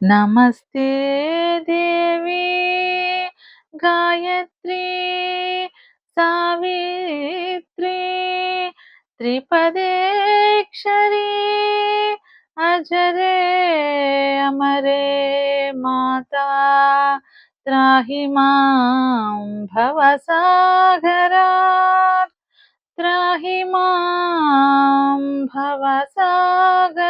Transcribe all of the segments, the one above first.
नमस्ते देवी गायत्री सावित्री त्रिपदेक्षरी अजरे अमरे माता त्राही माँ भवसागरा त्राही माँ भवसागर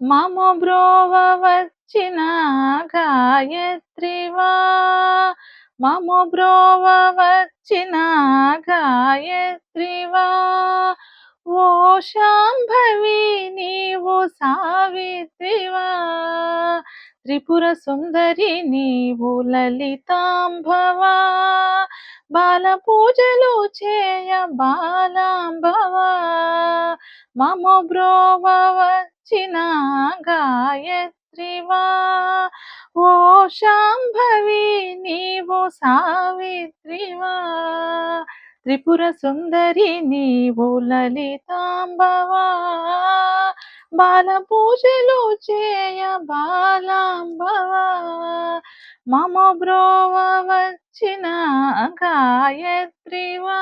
మమ బ్రోవ వచ్చిన గాయత్రివా మమ బ్రోవ వచ్చిన గాయత్రివా ఓ శాంభవి నీవు సావిత్రివా త్రిపుర సుందరి నీవు లలితాంభవా బాల పూజలు చేయ బాలాంబవా మమ బ్రోవ వచ్చిన గాయత్రివా ఓ శాంభవి నీవు సావిత్రివా త్రిపుర సుందరి నీవు లలితాంబవా. బాల పూజలు చేయ బాలాంబవా. మమ బ్రోవ వచ్చిన గాయత్రివా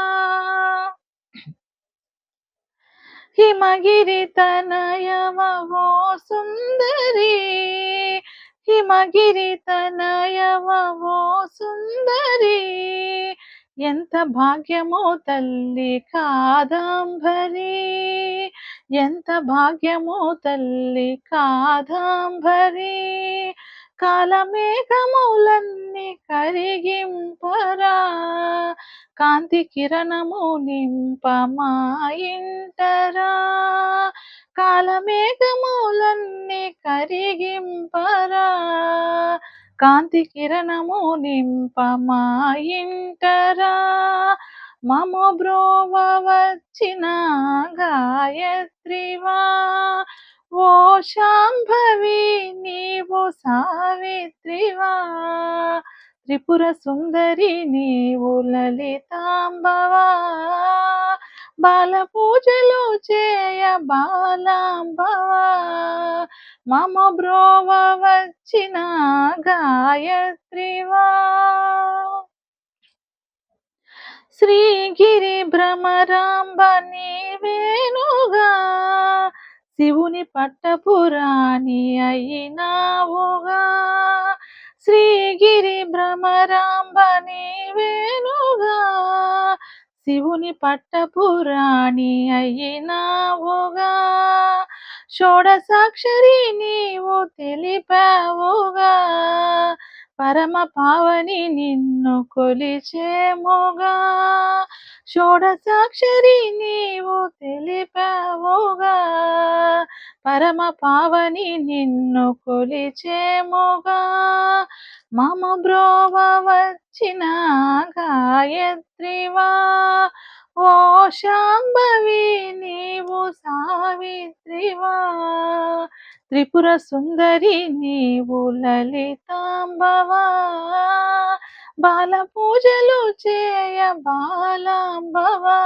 హిమగిరి తనయవో సుందరి హిమగిరి తనయవో సుందరి ఎంత భాగ్యమో తల్లి కాదాంబరి ఎంత భాగ్యమో తల్లి కాదంబరి కాలమేఘములన్నీ కరిగింపరా. కాంతి కిరణము నింపమా ఇంటరా కాలమేఘములన్నీ కరిగింపరా. కాంతి కిరణము నింపమా ఇంటరా మమ బ్రోవ వచ్చిన గాయత్రివా. శాంభవి నీవు సావిత్రివా. త్రిపుర సుందరి నీవు లలితాంబవా. బాల పూజలు చేయ బాలాంబవా. మమ బ్రోవ వచ్చిన గాయత్రివా. శ్రీగిరి భ్రమరాంబ నీవే శివుని పట్టపురాణి అయినావుగా. శ్రీగిరి భ్రమరాంబని వేణుగా. శివుని పట్టపురాణి అయినావుగా. షోడసాక్షరి నీవు తెలిపావుగా. పరమ పావని నిన్ను కొలిచేముగా షోడసాక్షరి నీవు తెలిపావుగా. పరమ పావని నిన్ను కొలిచేముగా మమ బ్రోవ వచ్చిన గాయత్రివా. ఓ శాంభవి నీవు సావిత్రివా. త్రిపుర సుందరి నీవు లలితాంబవా. బాల పూజలు చేయ బాలాంబవా.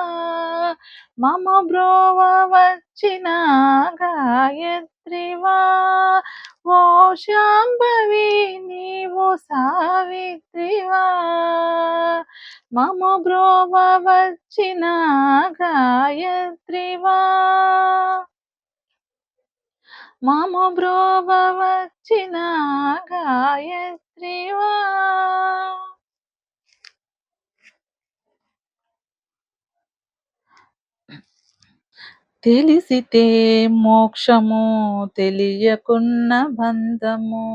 మమ బ్రోవ వచ్చిన గాయత్రివా. ఓ శాంభవి నీవు సావిత్రివా. మమ బ్రోవ వచ్చిన గాయత్రివా. మమ బ్రోవ వచ్చిన గాయత్రివా. తెలిసితే మోక్షము తెలియకున్న బంధము.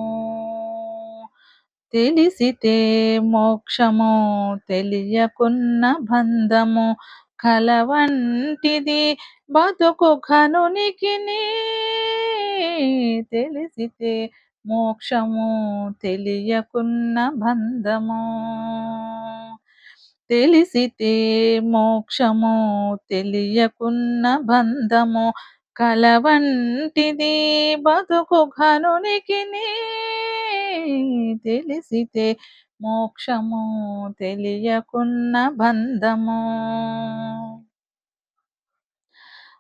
తెలిసితే మోక్షము తెలియకున్న బంధము కలవంటిది బతుకు కనునికి తెలిసితే మోక్షము తెలియకున్న బంధము. తెలిసితే మోక్షము తెలియకున్న బంధము కలవంటిది బతుకు ఘనునికి తెలిసితే మోక్షము తెలియకున్న బంధము.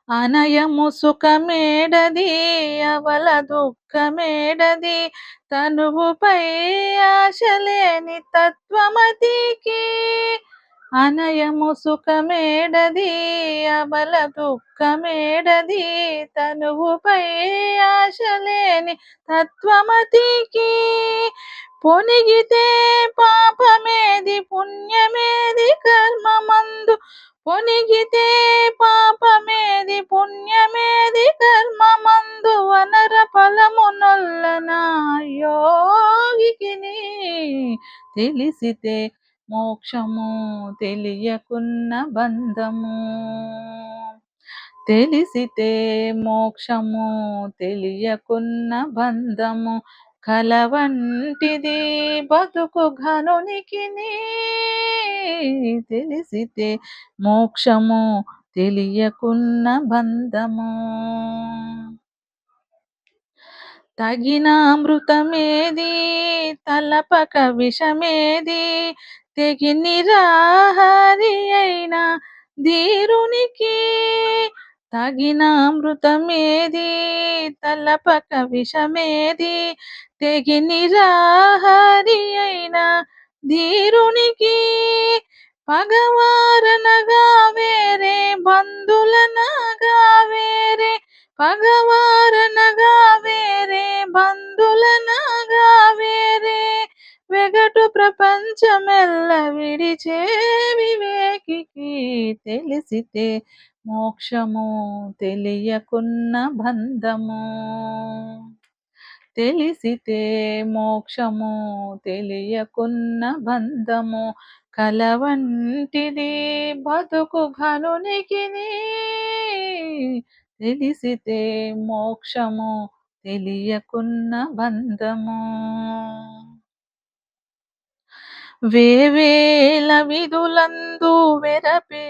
అనయము సుఖమేడది అవల దుఃఖమేడది తనువుపై ఆశలేని తత్వమతికి అనయము సుఖమేడది అబల దుఃఖమేడది తనువుపై ఆశలేని తత్వమతికి పొనిగితే పాపమేది పుణ్యమేది కర్మమందు పొనిగితే పాపమేది పుణ్యమేది కర్మమందు వనర ఫలము నొల్లన యోగికి తెలిసితే మోక్షము తెలియకున్న బంధము. తెలిసితే మోక్షము తెలియకున్న బంధము. కలవంటిది బతుకు ఘనునికి తెలిసితే మోక్షము తెలియకున్న బంధము. తగిన అమృతమేది? తలపక విషమేది? తెగి నిరాహారి అయిన ధీరునికి తగిన అమృతమేది తలపక విషమేది. తెగి నిరాహారి అయిన ధీరునికి పగవారనగా వేరే బంధులనగా వేరే పగవారనగా ప్రపంచమెల్ల విడిచే వివేకికి తెలిసితే మోక్షము తెలియకున్న బంధము. తెలిసితే మోక్షము తెలియకున్న బంధము. కలవంటిది బతుకు ఘనునికి తెలిసితే మోక్షము తెలియకున్న బంధము. వేవేల విధులందు వెరపే